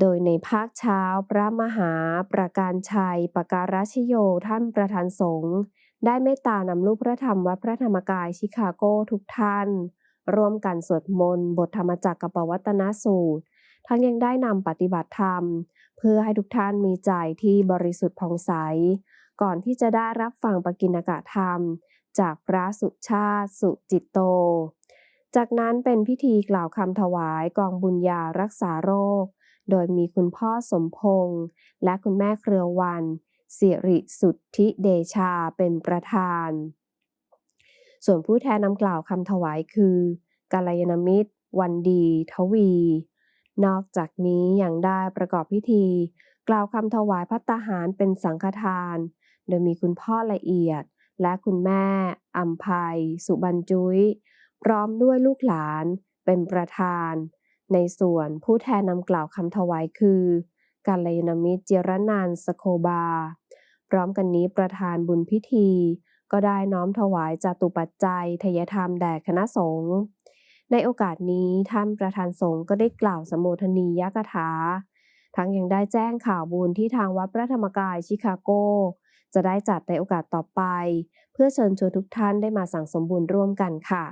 โดยในภาคเช้าพระมหาประการชัยปการชโยท่านประธานสงฆ์ได้เมตตานำลูกพระธรรมวัดพระธรรมกายชิคาโกทุกท่าน ร่วมกันสวดมนต์บทธรรมจักรกับปวัตนสูตร ทั้งยังได้นำปฏิบัติธรรม เพื่อให้ทุกท่านมีใจที่บริสุทธิ์ผ่องใส ก่อนที่จะได้รับฟังปกิณกะธรรม จากพระสุชาติสุจิตโต จากนั้นเป็นพิธีกล่าวคำถวายกองบุญญารักษาโรค โดยมีคุณพ่อสมพงษ์และคุณแม่เครือวันสิริสุทธิเดชาเป็นประธาน ส่วนผู้แทนนำกล่าวคำถวายคือกาลยานมิตร วันดี ทวี นอกจากนี้ยังได้ประกอบพิธี กล่าวคำถวายพัตหารเป็นสังฆทาน โดยมีคุณพ่อละเอียด และคุณแม่อัมภัย สุบรรจุยพร้อมด้วยลูกหลานเป็นประธาน ในส่วนผู้แทนนำกล่าวคำถวายคือกาลยานมิตรเจรนันสโคบา พร้อมกันนี้ประธานบุญพิธี ก็ได้น้อมถวายจตุปัจจัยทยธรรมแด่คณะสงฆ์ในโอกาสนี้ท่านประธานสงฆ์ก็ได้กล่าวสมโภชนียกถา ทั้งยังได้แจ้งข่าวบุญที่ทางวัดพระธรรมกายชิคาโก จะได้จัดในโอกาสต่อไป เพื่อเชิญชวนทุกท่านได้มาสั่งสมบุญร่วมกันค่ะ